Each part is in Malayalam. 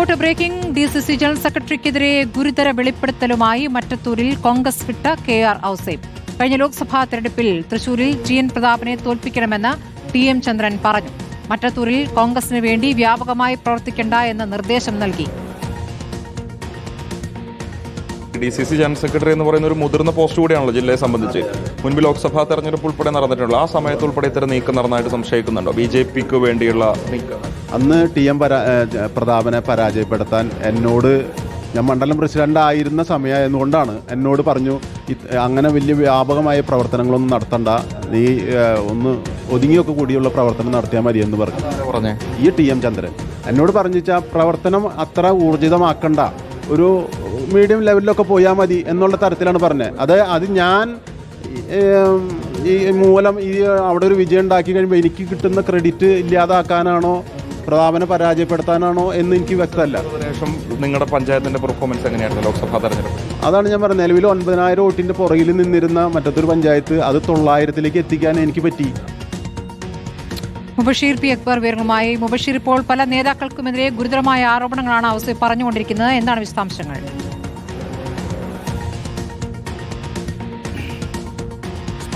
Report breaking. D C C general സെക്രട്ടറിക്കെതിരെ ഗുരുതര വെളിപ്പെടുത്തലുമായി മറ്റത്തൂരിൽ കോൺഗ്രസ് വിട്ട കെ ആർ ഔസേബ് കഴിഞ്ഞ ലോക്സഭാ തെരഞ്ഞെടുപ്പിൽ തൃശൂരിൽ ജി എൻ പ്രതാപനെ തോൽപ്പിക്കണമെന്ന് ടി എം ചന്ദ്രൻ പറഞ്ഞു. മറ്റത്തൂരിൽ കോൺഗ്രസിന് വേണ്ടി വ്യാപകമായി പ്രവർത്തിക്കേണ്ട എന്ന നിർദ്ദേശം നൽകി. D C C general secretary എന്ന് പറയുന്ന ഒരു മുതിർന്ന പോസ്റ്റ് കൂടിയാണല്ലോ ജില്ലയെ സംബന്ധിച്ച്. മുൻപ് ലോക്സഭാ തെരഞ്ഞെടുപ്പ് ഉൾപ്പെടെ നടന്നിട്ടുള്ള ആ സമയത്ത് ഉൾപ്പെടെ ഇത്തരം നീക്കം നടന്നതായിട്ട് സംശയിക്കുന്നുണ്ടോ? ബി ജെ പിക്ക് വേണ്ടിയുള്ള നീക്കം. അന്ന് ടി എം പരാ പ്രതാപനെ പരാജയപ്പെടുത്താൻ എന്നോട് ഞാൻ മണ്ഡലം പ്രസിഡന്റ് ആയിരുന്ന സമയമായതുകൊണ്ടാണ് എന്നോട് പറഞ്ഞു അങ്ങനെ വലിയ വ്യാപകമായ പ്രവർത്തനങ്ങളൊന്നും നടത്തണ്ട. നീ ഒന്ന് ഒതുങ്ങിയൊക്കെ കൂടിയുള്ള പ്രവർത്തനം നടത്തിയാൽ മതി എന്ന് പറഞ്ഞു പറഞ്ഞേ? ഈ ടി എം ചന്ദ്രൻ എന്നോട് പറഞ്ഞു വെച്ചാൽ പ്രവർത്തനം അത്ര ഊർജിതമാക്കണ്ട. ഒരു മീഡിയം ലെവലിലൊക്കെ പോയാൽ മതി എന്നുള്ള തരത്തിലാണ് പറഞ്ഞത് അത് അത് ഞാൻ ഈ മൂലം ഈ അവിടെ ഒരു വിജയം ഉണ്ടാക്കി കഴിയുമ്പോൾ എനിക്ക് കിട്ടുന്ന ക്രെഡിറ്റ് ഇല്ലാതാക്കാനാണോ പ്രതാപനെ പരാജയപ്പെടുത്താനാണോ എന്ന് എനിക്ക് വ്യക്തമല്ല. നിങ്ങളുടെ പഞ്ചായത്തിന്റെ പെർഫോമൻസ് എങ്ങനെയായിരുന്നു ലോക്സഭാ തെരഞ്ഞെടുപ്പ്? അതാണ് ഞാൻ പറഞ്ഞത്. നിലവിൽ ഒൻപതിനായിരം വോട്ടിന്റെ പുറകിൽ നിന്നിരുന്ന മറ്റത്തൊരു പഞ്ചായത്ത് അത് തൊള്ളായിരത്തിലേക്ക് എത്തിക്കാൻ എനിക്ക് പറ്റി. മുബഷീർ പി അക്ബർ വിവരങ്ങളുമായി. മുബഷീർ ഇപ്പോൾ പല നേതാക്കൾക്കുമെതിരെ ഗുരുതരമായ ആരോപണങ്ങളാണ് അവസ്ഥ പറഞ്ഞുകൊണ്ടിരിക്കുന്നത്. എന്താണ് വിശദാംശങ്ങൾ?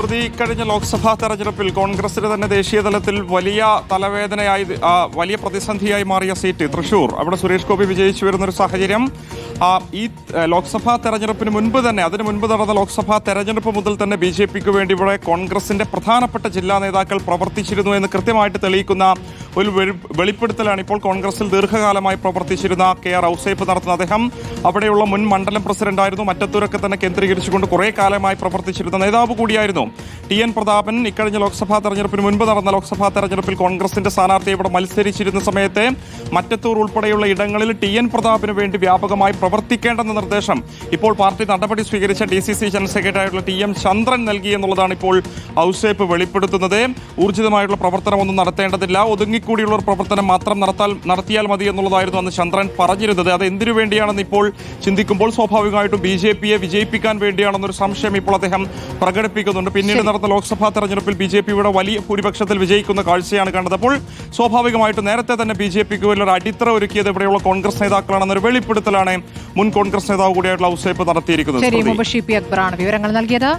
സ്മൃതി കഴിഞ്ഞ ലോക്സഭാ തെരഞ്ഞെടുപ്പിൽ കോൺഗ്രസിന് തന്നെ ദേശീയ തലത്തിൽ വലിയ തലവേദനയായി വലിയ പ്രതിസന്ധിയായി മാറിയ സീറ്റ് തൃശൂർ. അവിടെ സുരേഷ് ഗോപി വിജയിച്ചു വരുന്ന ഒരു സാഹചര്യം. ഈ ലോക്സഭാ തെരഞ്ഞെടുപ്പിന് മുൻപ് തന്നെ അതിന് മുൻപ് നടന്ന ലോക്സഭാ തെരഞ്ഞെടുപ്പ് മുതൽ തന്നെ ബി ജെ പിക്ക് വേണ്ടി ഇവിടെ കോൺഗ്രസിന്റെ പ്രധാനപ്പെട്ട ജില്ലാ നേതാക്കൾ പ്രവർത്തിച്ചിരുന്നു എന്ന് കൃത്യമായിട്ട് തെളിയിക്കുന്ന ഒരു വെളി- വെളിപ്പെടുത്തലാണ് ഇപ്പോൾ കോൺഗ്രസിൽ ദീർഘകാലമായി പ്രവർത്തിച്ചിരുന്ന കെ ആർ ഔസേപ്പ് നടത്തുന്ന അദ്ദേഹം അവിടെയുള്ള മുൻ മണ്ഡലം പ്രസിഡന്റായിരുന്നു. മറ്റത്തൂരൊക്കെ തന്നെ കേന്ദ്രീകരിച്ചുകൊണ്ട് കുറേ കാലമായി പ്രവർത്തിച്ചിരുന്ന നേതാവ് കൂടിയായിരുന്നു. ടി എൻ പ്രതാപൻ ഇക്കഴിഞ്ഞ ലോക്സഭാ തെരഞ്ഞെടുപ്പിന് മുൻപ് നടന്ന ലോക്സഭാ തെരഞ്ഞെടുപ്പിൽ കോൺഗ്രസിന്റെ സ്ഥാനാർത്ഥി ഇവിടെ മത്സരിച്ചിരുന്ന സമയത്തെ മറ്റത്തൂർ ഉൾപ്പെടെയുള്ള ഇടങ്ങളിൽ ടി എൻ പ്രതാപിന് വേണ്ടി വ്യാപകമായി പ്രവർത്തിക്കേണ്ടെന്ന നിർദ്ദേശം ഇപ്പോൾ പാർട്ടി നടപടി സ്വീകരിച്ച D C C general secretary T M Chandran നൽകി എന്നുള്ളതാണ് ഇപ്പോൾ ഔസേപ്പ് വെളിപ്പെടുത്തുന്നത്. ഊർജിതമായിട്ടുള്ള പ്രവർത്തനമൊന്നും നടത്തേണ്ടതില്ല. ഒതുങ്ങിക്കൂടിയുള്ള ഒരു പ്രവർത്തനം മാത്രം നടത്താൽ നടത്തിയാൽ മതി എന്നുള്ളതായിരുന്നു അന്ന് ചന്ദ്രൻ പറഞ്ഞിരുന്നത്. അത് എന്തിനു വേണ്ടിയാണെന്ന് ഇപ്പോൾ ചിന്തിക്കുമ്പോൾ സ്വാഭാവികമായിട്ടും ബി ജെ പിയെ വിജയിപ്പിക്കാൻ വേണ്ടിയാണെന്നൊരു സംശയം ഇപ്പോൾ അദ്ദേഹം പ്രകടിപ്പിക്കുന്നുണ്ട്. പിന്നീട് നടന്ന ലോക്സഭാ തെരഞ്ഞെടുപ്പിൽ ബി ജെ പിയുടെ വലിയ ഭൂരിപക്ഷത്തിൽ വിജയിക്കുന്ന കാഴ്ചയാണ് കണ്ടത്. അപ്പോൾ സ്വാഭാവികമായിട്ടും നേരത്തെ തന്നെ ബി ജെ പിക്ക് വലിയൊരു അടിത്തറ ഒരുക്കിയത് ഇവിടെയുള്ള കോൺഗ്രസ് നേതാക്കളാണെന്നൊരു വെളിപ്പെടുത്തലാണ് മുൻ കോൺഗ്രസ് നേതാവ് കൂടിയായിട്ടുള്ള ഔസേപ്പ് നടത്തിയിരിക്കുന്നത്. വിവരങ്ങൾ നൽകിയത്.